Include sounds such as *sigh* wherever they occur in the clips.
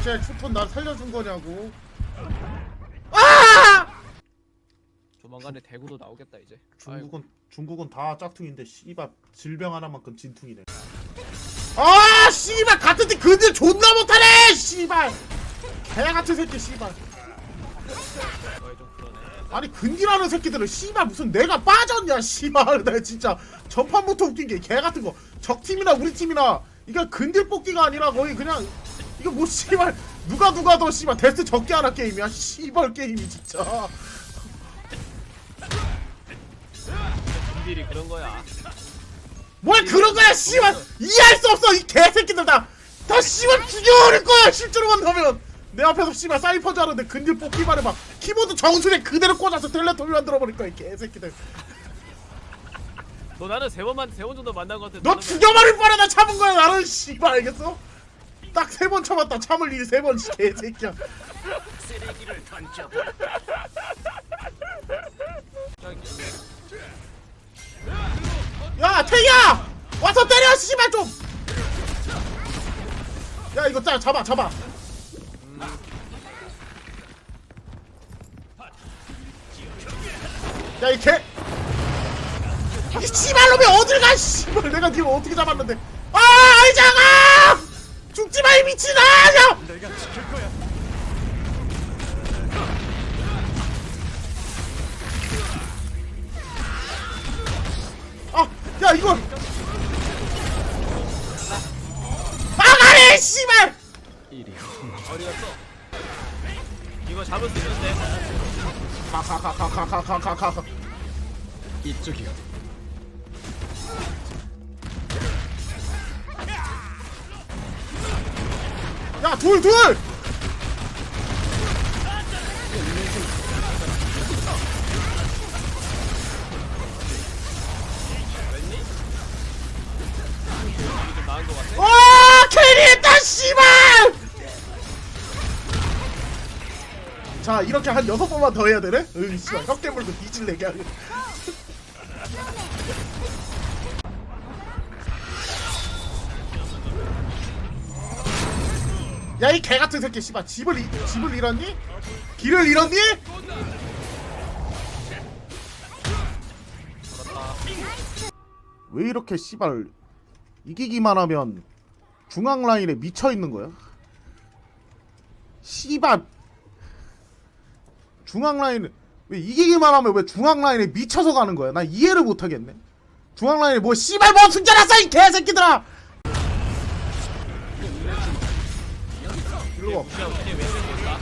어째 추톤 날 살려준 거냐고. 아! 조만간에 대구도 나오겠다 이제. 중국은 중국은 다 짝퉁인데 씨발 질병 하나만큼 진퉁이네. 아 씨발 같은 팀 근데 존나 못하네 씨발! 개 같은 새끼 씨발. 아이고 좀 그러네. 아니 근디라는 새끼들은 씨발 무슨 내가 빠졌냐 씨발. 나 진짜 전판부터 웃긴 게 개 같은 거. 적팀이나 우리 팀이나 이게 근딜 뽑기가 아니라 거의 그냥 이거 뭐 씨발 누가 누가 더 씨발 데스 적게 하나 게임이야 씨발 게임이 진짜 분들이 그런 거야. 뭘 그런 거야 씨발 이해할 수 없어 이 개새끼들 다다 씨발 죽여버릴 거야 실제로 만나면 내 앞에서 씨발 사이퍼즈 하는데 근딜 뽑기만 해봐 키보드 정수리에 그대로 꽂아서 텔레토비 만들어 버릴 거야 이 개새끼들 너 나는 세 번만 세 번 정도 만난 것 같아. 너 죽여버릴 뻔해 나 참은 거야 나는 씨발 알겠어? 딱 세 번 참았다. 참을 일 세번 개새끼야. 야 태희야! 와서 때려 씨발 좀야 이거 짜 잡아 잡아. 야 이 개. 이 씨발놈이 어딜 가 씨발. 내가 니를 어떻게 잡았는데. 아 아이장아 죽지 마 이 미친 아 야 내가 지킬 거야. 아 야 이거 막아내 씨발 이리 어디 갔어? 이거 잡을 수 있는데. 가가가가가가가가 이쪽이요. 와 캐리했다 씨발! 자 이렇게 한 여섯 번만 더 해야 되네? 응 씨발 혁괴물도 뒤질래게 하고 야 이 개같은 새끼 씨발 집을 이, 집을 잃었니? 길을 잃었니? 왜 이렇게 씨발 이기기만 하면 중앙 라인에 미쳐 있는 거야? 씨발 중앙 라인에 왜 이기기만 하면 왜 중앙 라인에 미쳐서 가는 거야? 나 이해를 못 하겠네. 중앙 라인에 뭐 씨발 뭐 승자났어 이 개새끼들아! 일로 와. 무시하고 왜 이렇게 있다?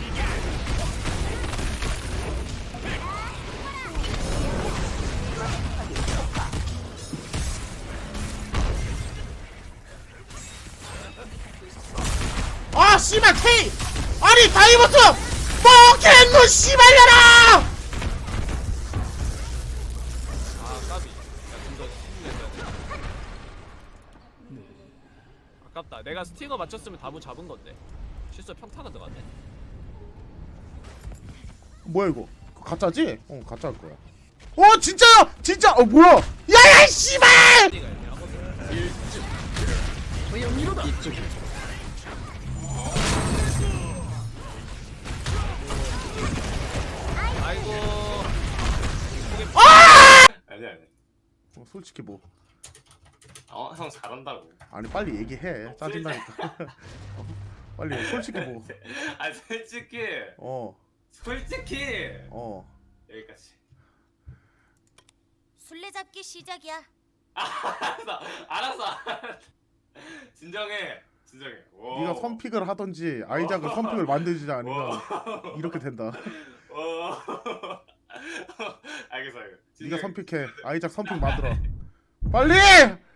아 씨발 K! 아니 다이버스! 뻑캔노 씨발려라! 아 까비. 야좀더 돼. 아깝다. 내가 스팅어 맞췄으면 답은 잡은 건데. 실수 평타가 들어갔네. 뭐야 이거? 그거 가짜지? 어 가짜일 거야. 어 진짜야! 진짜! 어 뭐야? 야야 씨발! 띠가 있네. 한번 이쪽이요. 아이고. 아니 아니. 어, 솔직히 뭐 어, 형 잘한다고. 아니 빨리 얘기해 짜증나니까 어, *laughs* 빨리 솔직히 *laughs* 아 솔직히 뭐어어 솔직히 어. 여기까지. 술래잡기 시작이야. *laughs* 알았어, 알았어. 진정해, 진정해. 오. 네가 선픽을 하던지 아이작을 선픽을 만들지 않으면 오. 이렇게 된다 오. *laughs* 알겠어, 알겠어. 네가 선픽해 아이작 선픽 만들어 빨리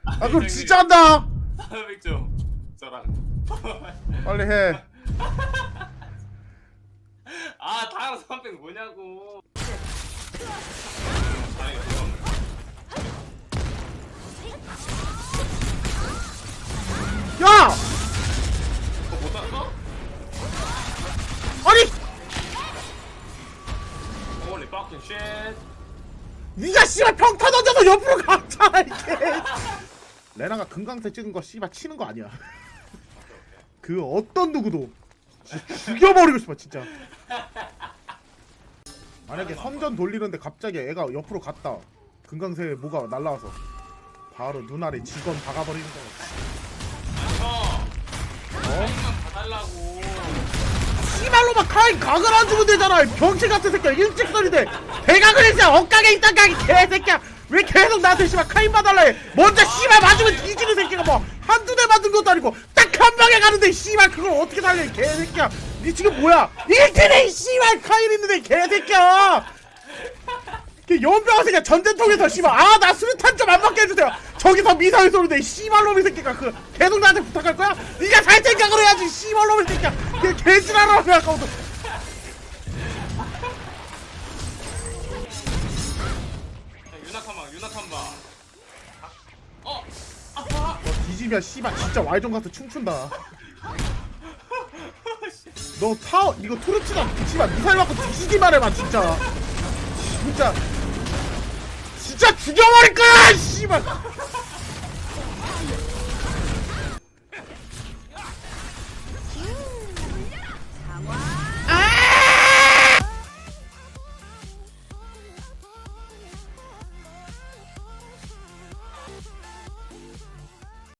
아 그럼 진짜 한다 선픽 좀 저랑. 빨리 해 *laughs* 아 다음 선픽 뭐냐고. 아니 야! 어, 못? 아니 Holy fucking shit. 네가 씨발 평타 던져서 옆으로 갔잖아 이게 *laughs* 레나가 금강새 찍은 거 씨발 치는 거 아니야 *laughs* 그 어떤 누구도 죽여버리고 싶어 진짜. 만약에 선전 돌리는데 갑자기 애가 옆으로 갔다. 금강새 뭐가 날라와서. 바로 눈 아래 직원 박아버리는 거야. 형 어? 씨발로 막 카인 각을 안 주면 되잖아. 이 병신 같은 새끼야. 일직선인데. 대각을 했어. 엇각에 있단 각이. 개새끼야. 왜 계속 나한테 씨발 카인 봐달라 해 먼저 씨발 맞으면 뒤지는 새끼가 뭐 한두 대 맞은 것도 아니고 딱 한 방에 가는데 씨발 그걸 어떻게 살려 이 개새끼야. 니 지금 뭐야? 1팀에 씨발 카인 있는데 개새끼야. 그 연병 새끼야 전쟁통에서 씨발. 아 나 수류탄 좀 안 맞게 해주세요. 저기서 미사일 쏘는데 씨발놈 이 새끼가 그 계속 나한테 부탁할 거야? 네가 살 생각을 해야지 씨발놈 이 새끼야. 그 개지랄하라고 생각하고도. 야, 유나 탐방 유나 탐방 어 아파 너 뒤지면 씨발. 진짜 와이전 가서 춤춘다 너 타워 이거 투르치다 씨발 미사일 맞고 뒤지기만 해봐 진짜. 진짜. 진짜 죽여버릴 거야 씨발